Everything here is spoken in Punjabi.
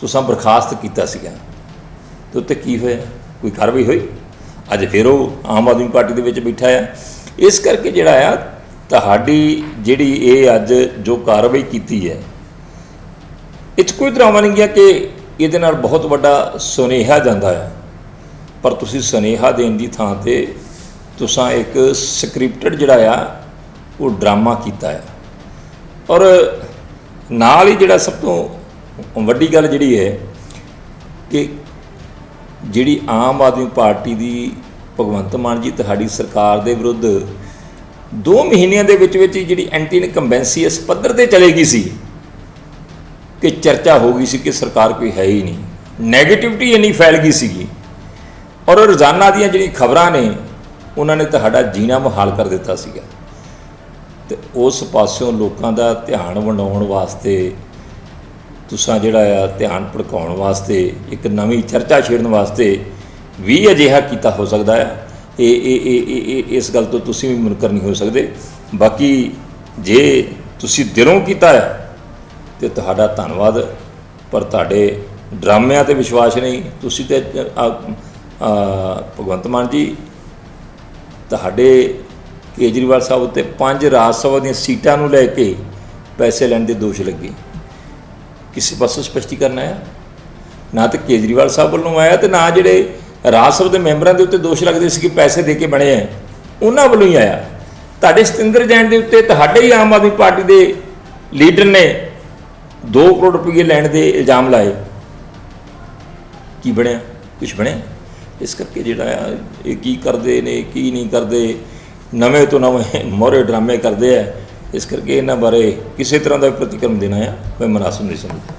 ਤੁਸੀਂ ਬਰਖਾਸਤ ਕੀਤਾ ਸੀਗਾ। ਤੇ ਉੱਤੇ ਕੀ ਹੋਇਆ? ਕੋਈ ਕਾਰਵਾਈ ਹੋਈ? ਅੱਜ ਫਿਰ ਉਹ ਆਮ ਆਦਮੀ ਪਾਰਟੀ ਦੇ ਵਿੱਚ ਬੈਠਾ ਆ। ਇਸ ਕਰਕੇ ਜਿਹੜਾ ਆ, ਤੁਹਾਡੀ ਜਿਹੜੀ ਇਹ ਅੱਜ ਜੋ ਕਾਰਵਾਈ ਕੀਤੀ ਹੈ, ਇਹ 'ਚ ਕੋਈ ਡਰਾਮਾ ਨਹੀਂ ਗਿਆ ਕਿ ਇਹਦੇ ਨਾਲ ਬਹੁਤ ਵੱਡਾ ਸੁਨੇਹਾ ਜਾਂਦਾ ਹੈ ਪਰ ਤੁਸੀਂ ਸੁਨੇਹਾ ਦੇਣ ਦੀ ਥਾਂ ਤੇ ਤੁਸੀਂ ਇੱਕ ਸਕ੍ਰਿਪਟਡ ਜਿਹੜਾ ਆ, ਉਹ ਡਰਾਮਾ ਕੀਤਾ ਹੈ ਔਰ ਨਾਲ ਹੀ ਜਿਹੜਾ ਸਭ ਤੋਂ ਵੱਡੀ ਗੱਲ ਜਿਹੜੀ ਹੈ ਕਿ ਜਿਹੜੀ ਆਮ ਆਦਮੀ ਪਾਰਟੀ ਦੀ ਭਗਵੰਤ ਮਾਨ ਜੀ ਤੁਹਾਡੀ ਸਰਕਾਰ ਦੇ ਵਿਰੁੱਧ 2 ਮਹੀਨਿਆਂ ਦੇ ਵਿੱਚ ਵਿੱਚ ਜਿਹੜੀ ਐਂਟੀ ਇਨਕੰਬੈਂਸੀ ਇਸ ਪੱਧਰ ਤੇ ਚਲੇ ਗਈ ਸੀ ਕਿ ਚਰਚਾ ਹੋ ਗਈ ਸੀ ਕਿ ਸਰਕਾਰ ਕੋਈ ਹੈ ਹੀ ਨਹੀਂ। 네ਗੇਟਿਵਿਟੀ ਇੰਨੀ ਫੈਲ ਗਈ ਸੀਗੀ ਔਰ ਰੋਜ਼ਾਨਾ ਦੀਆਂ ਜਿਹੜੀ ਖਬਰਾਂ ਨੇ, ਉਹਨਾਂ ਨੇ ਤੁਹਾਡਾ ਜੀਣਾ ਮੁਹਾਲ ਕਰ ਦਿੱਤਾ ਸੀਗਾ। ਤੇ ਉਸ ਪਾਸਿਓਂ ਲੋਕਾਂ ਦਾ ਧਿਆਨ ਵੰਡਾਉਣ ਵਾਸਤੇ ਤੁਸੀਂ ਜਿਹੜਾ ਆ ਧਿਆਨ ਭੜਕਾਉਣ ਵਾਸਤੇ, ਇੱਕ ਨਵੀਂ ਚਰਚਾ ਛੇੜਨ ਵਾਸਤੇ ਵੀ ਅਜਿਹਾ ਕੀਤਾ ਹੋ ਸਕਦਾ ਹੈ ਇਹ ਇਹ ਇਹ ਇਸ ਗੱਲ ਤੋਂ ਤੁਸੀਂ ਵੀ ਮੁਨਕਰ ਨਹੀਂ ਹੋ ਸਕਦੇ। ਬਾਕੀ ਜੇ ਤੁਸੀਂ ਦਿਲੋਂ ਕੀਤਾ ਹੈ ਤੇ ਤੁਹਾਡਾ ਧੰਨਵਾਦ, ਪਰ ਤੁਹਾਡੇ ਡਰਾਮਿਆਂ ਤੇ ਵਿਸ਼ਵਾਸ ਨਹੀਂ। ਤੁਸੀਂ ਤੇ ਭਗਵੰਤ ਮਾਨ ਜੀ, ਤੁਹਾਡੇ ਕੇਜਰੀਵਾਲ ਸਾਹਿਬ ਉੱਤੇ ਪੰਜ ਰਾਜ ਸਭਾ ਦੀਆਂ ਸੀਟਾਂ ਨੂੰ ਲੈ ਕੇ ਪੈਸੇ ਲੈਣ ਦੇ ਦੋਸ਼ ਲੱਗੇ। ਕਿਸੇ ਪਾਸੋਂ ਸਪਸ਼ਟੀਕਰਨ ਆਇਆ ਨਾ ਤਾਂ ਕੇਜਰੀਵਾਲ ਸਾਹਿਬ ਵੱਲੋਂ ਆਇਆ ਤੇ ਨਾ ਜਿਹੜੇ ਰਾਜ ਸਭਾ ਦੇ ਮੈਂਬਰਾਂ ਦੇ ਉੱਤੇ ਦੋਸ਼ ਲੱਗਦੇ ਸੀ ਕਿ ਪੈਸੇ ਦੇ ਕੇ ਬਣੇ ਆ ਉਹਨਾਂ ਵੱਲੋਂ ਹੀ ਆਇਆ। ਤੁਹਾਡੇ ਸਤਿੰਦਰ ਜੈਨ ਦੇ ਉੱਤੇ ਤੁਹਾਡੇ ਹੀ ਆਮ ਆਦਮੀ ਪਾਰਟੀ ਦੇ ਲੀਡਰ ਨੇ 2 ਕਰੋੜ ਰੁਪਏ ਲੈਣ ਦੇ ਇਲਜ਼ਾਮ ਲਾਏ। ਕੀ ਬਣਿਆ? ਕੁਝ ਬਣਿਆ? ਇਸ ਕਰਕੇ ਜਿਹੜਾ ਆ ਇਹ ਕੀ ਕਰਦੇ ਨੇ, ਕੀ ਨਹੀਂ ਕਰਦੇ, ਨਵੇਂ ਤੋਂ ਨਵੇਂ ਮੋਰੇ ਡਰਾਮੇ ਕਰਦੇ ਆ ਇਸ ਕਰਕੇ ਇਹਨਾਂ ਬਾਰੇ ਕਿਸੇ ਤਰ੍ਹਾਂ ਦਾ ਪ੍ਰਤੀਕਰਮ ਦੇਣਾ ਆ ਮੈਂ ਮਨਾਸਬ ਨਹੀਂ ਸਮਝਦਾ।